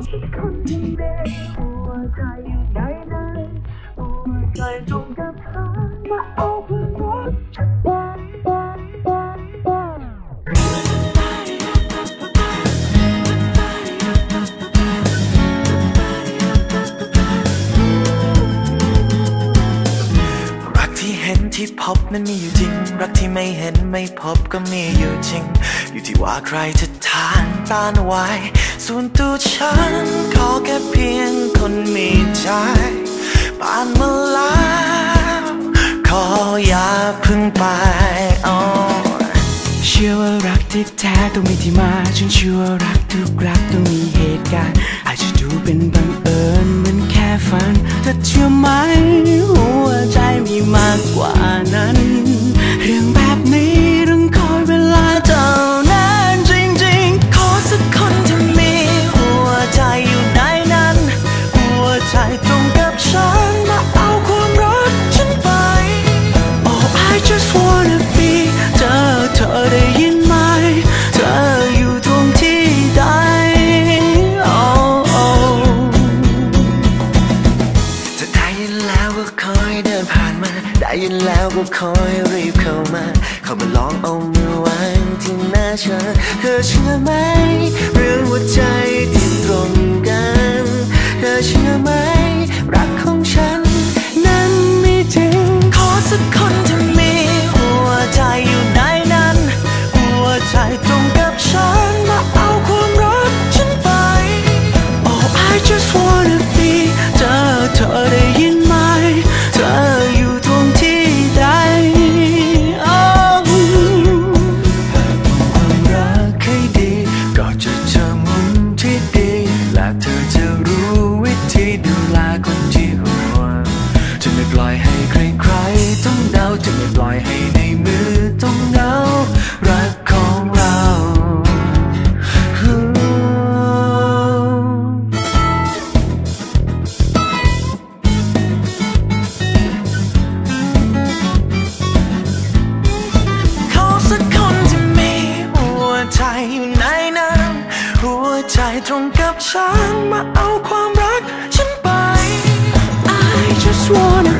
คนที่มีหัวใจอยู่ในนั้นหัวใจตรงกับฉันมาโอ นั้นมีอยู่จริง รักที่ไม่เห็นไม่พบก็มีอยู่จริง อยู่ที่ว่าใครจะทานต้านไว้ ส่วนตัวฉัน ขอแค่เพียงคนมีใจผ่านมาแล้วขออย่าพึ่งไปอ๋อเชื่อว่ารักที่แท้ต้องมีที่มาฉันเชื่อว่ารักทุกรักต้องมีเหตุการณ์อาจจะดูเป็นบังเอิญเหมือนแค่ฝันแต่เชื่อ ใจตรงกับฉันมาเอาความรักฉันไป Oh I just wanna be เธอเธอได้ยินไหม เธออยู่ตรงที่ใด Oh oh จะได้ยินแล้วก็คอยเดินผ่านมา ได้ยินแล้วก็คอยรีบเข้ามา เข้ามาลองเอามือวางที่หน้าฉันเธอเชื่อไหมเรื่องหัวใจ just wanna be เธอเธอได้ยินไหม เธออยู่ตรงที่ใด Oh หากมีความรักให้ดี ก็จะเจอมุมที่ดี และเธอจะรู้วิธีดูแลคนที่ห่วงจะไม่ปล่อยให้ใครๆต้องเดาจะไม่ปล่อยให้ในมือต้องเดารัก ตรงกับฉันมาเอาความรักฉันไป I just wanna